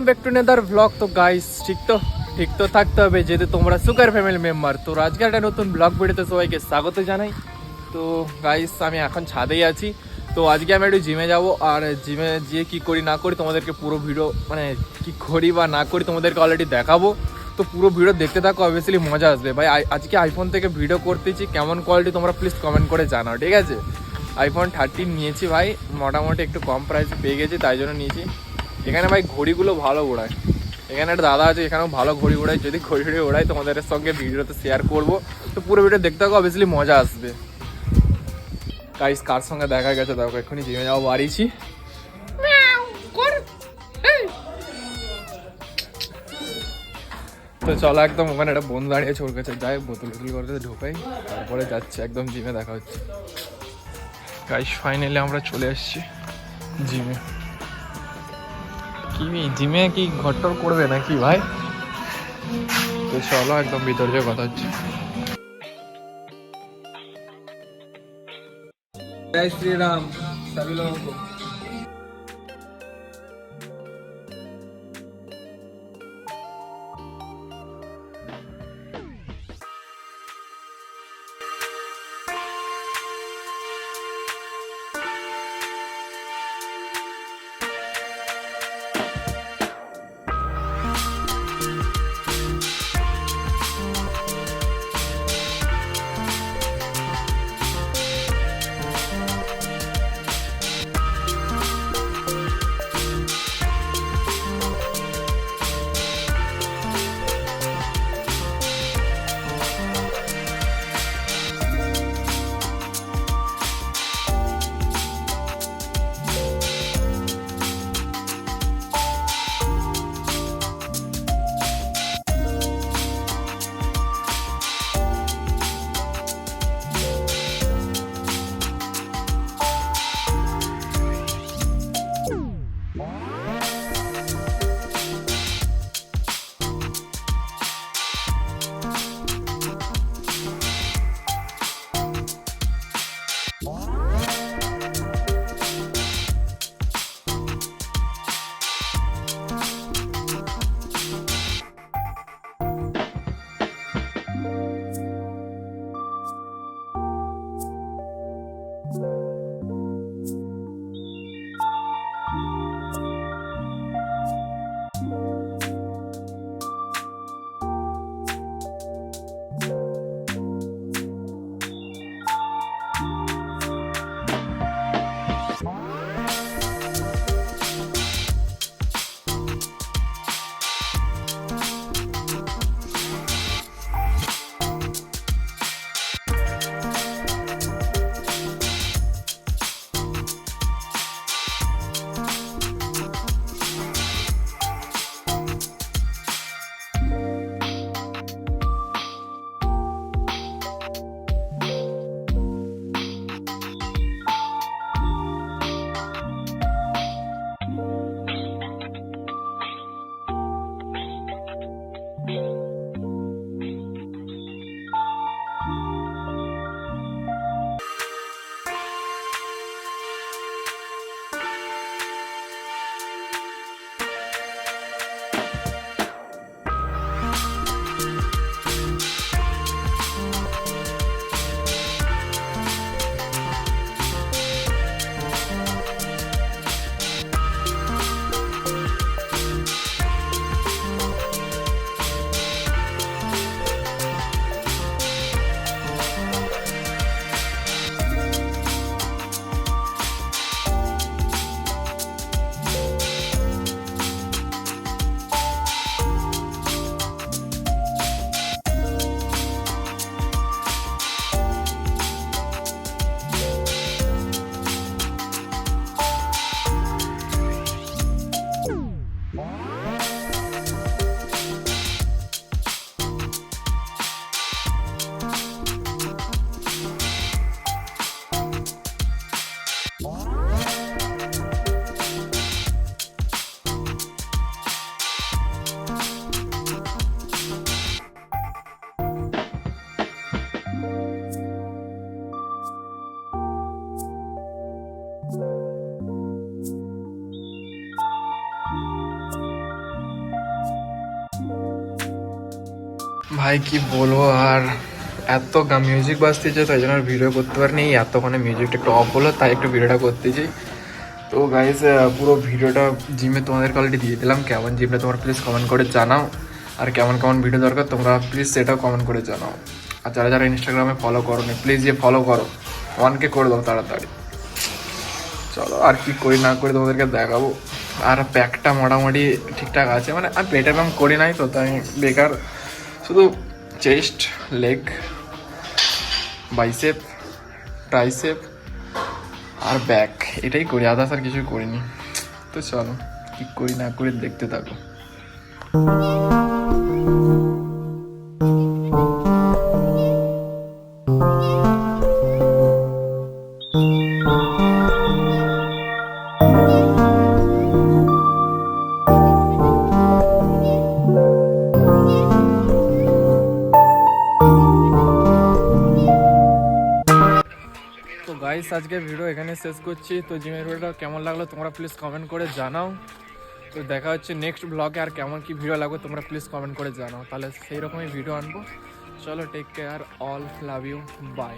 Welcome back to another vlog তো guys ঠিক তো? ঠিক তো থাকতে হবে, যেহেতু তোমরা সুগার ফ্যামিলি মেম্বার তো আজকে একটা নতুন ব্লগ ভিডিওতে সবাইকে স্বাগত জানাই। তো গাইস আমি এখন ছাদেই আছি। তো আজকে আমি একটু জিমে যাব, আর জিমে গিয়ে কি করি না করি তোমাদেরকে পুরো ভিডিও মানে কি করি বা না করি তোমাদেরকে অলরেডি দেখাবো। তো পুরো ভিডিও দেখতে থাকো অবভিয়াসলি মজা আসবে। ভাই আজকে আইফোন থেকে ভিডিও করতেছি, কেমন কোয়ালিটি তোমরা প্লিজ কমেন্ট করে জানাও, ঠিক আছে? আইফোন থার্টিন নিয়েছি ভাই, মোটামুটি একটু কম প্রাইস পেয়ে গেছি, তাই জন্য নিয়েছি। এখানে ভাই ঘড়িগুলো ভালো ওড়ায়। এখানে একটা দাদা আছে এখানেও ভালো ঘড়ি ওড়ায়। যদি ঘড়ি ঘড়ি ওড়ায় তোমাদের সঙ্গে ভিডিওতে শেয়ার করব। তো পুরো ভিডিও দেখতে থাকো অবভিয়াসলি মজা আসবে। গাইস কার সঙ্গে দেখা গেছে? দেখো এক্ষুনি জিমে যাওয়া বাড়িছি। তো চলো একদম ওখানে একটা বন্ধু দাঁড়িয়েছে ওর কাছে যাই বোতল বোতল করে ঢোকাই। তারপরে যাচ্ছে একদম জিমে দেখা হচ্ছে। গাইস ফাইনালি আমরা চলে এসেছি জিমে কি জিমে কি ঘরটর করবে নাকি ভাই? তো চলো একদম ভিতর যে কথা হচ্ছে। জয় শ্রীরাম সবই ভাই, কি বলব আর? এত মিউজিক বাজতেছে, তাই জন্য ভিডিও করতে পারিনি। এতক্ষণে মিউজিকটা একটু অফ হলো, তাই একটু ভিডিওটা করতেছি। তো গাইস পুরো ভিডিওটা জিমে তোমাদের কোয়ালিটি দিয়ে দিলাম। কেমন জিমটা তোমরা প্লিজ কমেন্ট করে জানাও। আর কেমন কেমন ভিডিও দরকার তোমরা প্লিজ সেটাও কমেন্ট করে জানাও। আর যারা যারা ইনস্টাগ্রামে ফলো করো নি প্লিজ যে ফলো করো। ওয়ানকে করে দাও তাড়াতাড়ি। চলো, আর কি করি না করি তোমাদেরকে দেখাবো। আর প্যাকটা মোটামুটি ঠিকঠাক আছে। মানে আমি পেটের ব্যায়াম করি নাই তো, তাই বেকার। শুধু চেস্ট লেগ বাইসেপ ট্রাইসেপ আর ব্যাক এটাই করি আদার্স আর কিছু করিনি। তো চলো, কি করি না করি দেখতে থাকো। গাইস আজকে ভিডিও এখানে শেষ করছি। তো জিমের ভিডিওটা কেমন লাগল তোমরা প্লিজ কমেন্ট করে জানাও। তো দেখা হচ্ছে নেক্সট ব্লগে আর কেমন কি ভিডিও লাগবে তোমরা প্লিজ কমেন্ট করে জানাও। তাহলে সেই রকমই ভিডিও আনব। চলো take care all love you bye